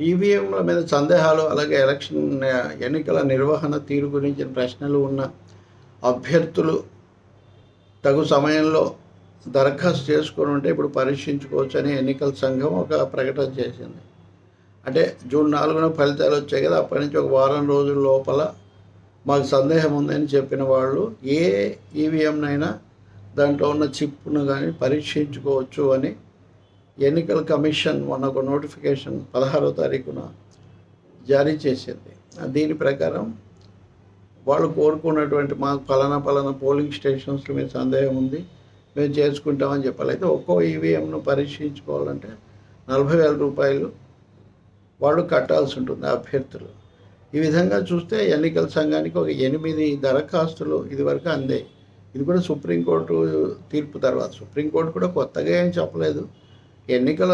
ఈవీఎంల మీద సందేహాలు అలాగే ఎలక్షన్ ఎన్నికల నిర్వహణ తీరు గురించిన ప్రశ్నలు ఉన్న అభ్యర్థులు తగు సమయంలో దరఖాస్తు చేసుకొని ఉంటే ఇప్పుడు పరీక్షించుకోవచ్చు అని ఎన్నికల సంఘం ఒక ప్రకటన చేసింది. అంటే జూన్ నాలుగున ఫలితాలు వచ్చాయి కదా అప్పటి నుంచి ఒక వారం రోజుల లోపల మాకు సందేహం ఉందని చెప్పిన వాళ్ళు ఏ ఈవీఎంనైనా దాంట్లో ఉన్న చిప్ను కానీ పరీక్షించుకోవచ్చు అని ఎన్నికల కమిషన్ మొన్న ఒక నోటిఫికేషన్ పదహారో తారీఖున జారీ చేసింది. దీని ప్రకారం వాళ్ళు కోరుకున్నటువంటి మాకు ఫలానా ఫలానా పోలింగ్ స్టేషన్స్లో మీద సందేహం ఉంది మేము చేసుకుంటామని చెప్పాలి. అయితే ఒక్కో ఈవీఎంను పరీక్షించుకోవాలంటే నలభై వేల రూపాయలు వాళ్ళు కట్టాల్సి ఉంటుంది అభ్యర్థులు. ఈ విధంగా చూస్తే ఎన్నికల సంఘానికి ఒక ఎనిమిది దరఖాస్తులు ఇదివరకు అందాయి. ఇది కూడా సుప్రీంకోర్టు తీర్పు తర్వాత. సుప్రీంకోర్టు కూడా కొత్తగా ఏం చెప్పలేదు. ఎన్నికల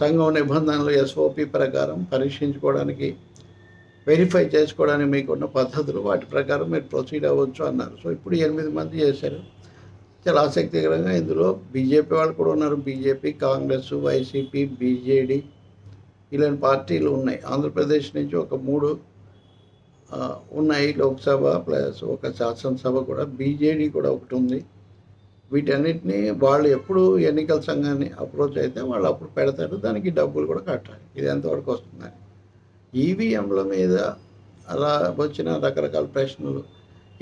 సంఘం నిబంధనలు ఎస్ఓపి ప్రకారం పరీక్షించుకోవడానికి వెరిఫై చేసుకోవడానికి మీకున్న పద్ధతులు వాటి ప్రకారం మీరు ప్రొసీడ్ అవ్వచ్చు అన్నారు. సో ఇప్పుడు ఎనిమిది మంది చేశారు. చాలా ఆసక్తికరంగా ఇందులో బీజేపీ వాళ్ళు కూడా ఉన్నారు. బీజేపీ కాంగ్రెస్ వైసీపీ బీజేడీ ఇలాంటి పార్టీలు ఉన్నాయి. ఆంధ్రప్రదేశ్ నుంచి ఒక మూడు ఉన్నాయి లోక్సభ ప్లస్ ఒక శాసనసభ కూడా. బీజేడీ కూడా ఒకటి ఉంది. వీటన్నిటిని వాళ్ళు ఎప్పుడు ఎన్నికల సంఘాన్ని అప్రోచ్ అయితే వాళ్ళు అప్పుడు పెడతారు దానికి డబ్బులు కూడా కట్టాలి. ఇది ఎంతవరకు వస్తుందని. ఈవీఎంల మీద అలా వచ్చిన రకరకాల ప్రశ్నలు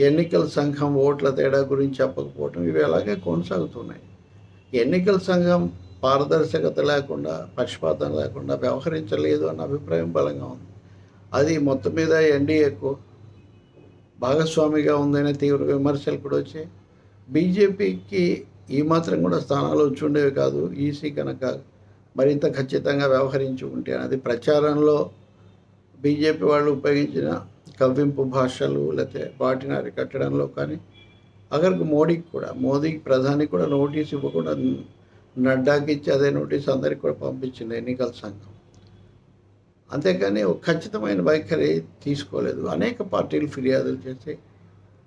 ఎన్నికల సంఘం ఓట్ల తేడా గురించి చెప్పకపోవటం ఇవి అలాగే కొనసాగుతున్నాయి. ఎన్నికల సంఘం పారదర్శకత లేకుండా పక్షపాతం లేకుండా వ్యవహరించలేదు అన్న అభిప్రాయం బలంగా ఉంది. అది మొత్తం మీద ఎన్డీఏకు భాగస్వామిగా ఉందనే తీవ్ర విమర్శలు కూడా వచ్చాయి. బీజేపీకి ఏమాత్రం కూడా స్థానాలు వచ్చి ఉండేవి కాదు. ఈసీ కనుక మరింత ఖచ్చితంగా వ్యవహరించి ఉంటే అది ప్రచారంలో బీజేపీ వాళ్ళు ఉపయోగించిన కవ్వింపు భాషలు లేకపోతే వాటిని అరికట్టడంలో కానీ అక్కడికి మోడీకి కూడా మోదీకి ప్రధానికి కూడా నోటీస్ ఇవ్వకుండా నడ్డాకి ఇచ్చి అదే నోటీస్ అందరికి కూడా పంపించింది ఎన్నికల సంఘం. అంతేకాని ఒక ఖచ్చితమైన వైఖరి తీసుకోలేదు. అనేక పార్టీలు ఫిర్యాదులు చేసి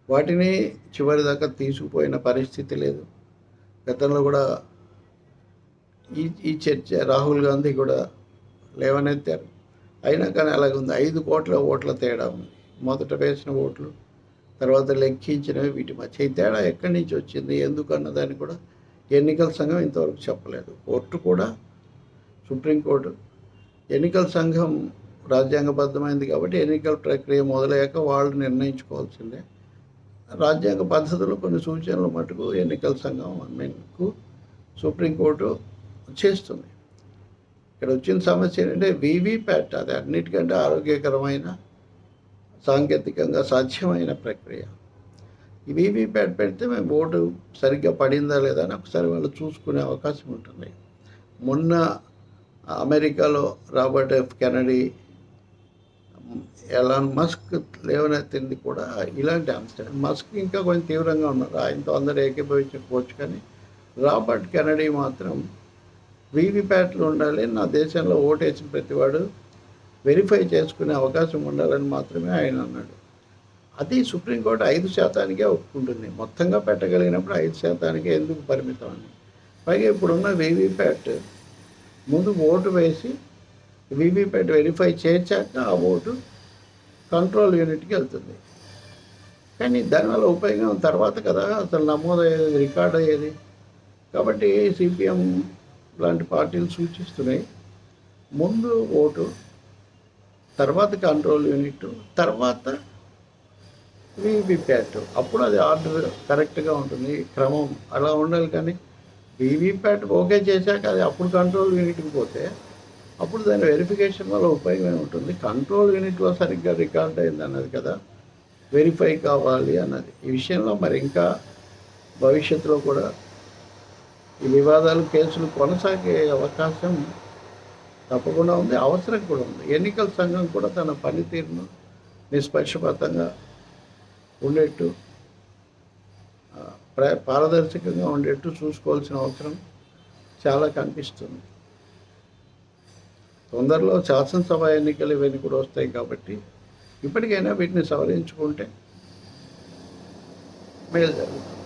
వాటిని చివరి దాకా తీసుకుపోయిన పరిస్థితి లేదు. గతంలో కూడా ఈ ఈ చర్చ రాహుల్ గాంధీ కూడా లేవనెత్తారు. అయినా కానీ అలాగే ఉంది ఐదు కోట్ల ఓట్ల తేడా ఉంది. మొదట వేసిన ఓట్లు తర్వాత లెక్కించినవి వీటి మధ్య ఈ తేడా ఎక్కడి నుంచి వచ్చింది ఎందుకన్న దాన్ని కూడా ఎన్నికల సంఘం ఇంతవరకు చెప్పలేదు. కోర్టు కూడా సుప్రీంకోర్టు. ఎన్నికల సంఘం రాజ్యాంగబద్ధమైంది కాబట్టి ఎన్నికల ప్రక్రియ మొదలయ్యాక వాళ్ళు నిర్ణయించుకోవాల్సిందే. రాజ్యాంగ పద్ధతిలో కొన్ని సూచనలు మటుకు ఎన్నికల సంఘం మీకు సుప్రీంకోర్టు చేస్తుంది. ఇక్కడ వచ్చిన సమస్య ఏంటంటే వీవీప్యాట్ అది అన్నిటికంటే ఆరోగ్యకరమైన సాంకేతికంగా సాధ్యమైన ప్రక్రియ. ఈ వీవీప్యాట్ పెడితే మేము ఓటు సరిగ్గా పడిందా లేదా అని ఒకసారి వాళ్ళు చూసుకునే అవకాశం ఉంటుంది. మొన్న అమెరికాలో Robert F Kennedy Elon Musk లేవనెత్తింది కూడా ఇలాంటి అంశం మస్క్ ఇంకా కొంచెం తీవ్రంగా ఉన్నారు. ఆయనతో అందరూ ఏకీభవించకపోవచ్చు కానీ రాబర్ట్ కెనడీ మాత్రం వీవీప్యాట్లు ఉండాలి నా దేశంలో ఓటేసిన ప్రతివాడు వెరిఫై చేసుకునే అవకాశం ఉండాలని మాత్రమే ఆయన అన్నాడు. అది సుప్రీంకోర్టు ఐదు శాతానికే ఒప్పుకుంటుంది. మొత్తంగా పెట్టగలిగినప్పుడు ఐదు శాతానికే ఎందుకు పరిమితం అని. పైగా ఇప్పుడున్న వీవీప్యాట్ ముందు ఓటు వేసి వీవీప్యాట్ వెరిఫై చేశాక ఆ ఓటు కంట్రోల్ యూనిట్కి వెళ్తుంది. కానీ దానివల్ల ఉపయోగం తర్వాత కదా అసలు నమోదయ్యేది రికార్డ్ అయ్యేది. కాబట్టి సిపిఎం లాంటి పార్టీలు సూచిస్తున్నాయి. ముందు ఓటు తర్వాత కంట్రోల్ యూనిట్ తర్వాత వీవీప్యాట్. అప్పుడు అది ఆర్డర్ కరెక్ట్గా ఉంటుంది క్రమం అలా ఉండాలి కానీ వీవీప్యాట్ ఓకే చేశాక అది అప్పుడు కంట్రోల్ యూనిట్కి పోతే అప్పుడు దాని వెరిఫికేషన్ వల్ల ఉపయోగమే ఉంటుంది కంట్రోల్ యూనిట్లో సరిగ్గా రికార్డ్ అయింది అన్నది కదా. వెరిఫై కావాలి అన్నది. ఈ విషయంలో మరి ఇంకా భవిష్యత్తులో కూడా ఈ వివాదాలు కేసులు కొనసాగే అవకాశం తప్పకుండా ఉంది అవసరం కూడా ఉంది. ఎన్నికల సంఘం కూడా తన పనితీరును నిష్పక్షపాతంగా ఉండేట్టు ప్ర- పారదర్శకంగా ఉండేట్టు చూసుకోవాల్సిన అవసరం చాలా కనిపిస్తుంది. తొందరలో శాసనసభ ఎన్నికలు ఇవన్నీ కూడా వస్తాయి కాబట్టి ఇప్పటికైనా వీటిని సవరించుకుంటే మేలు జరుగుతుంది.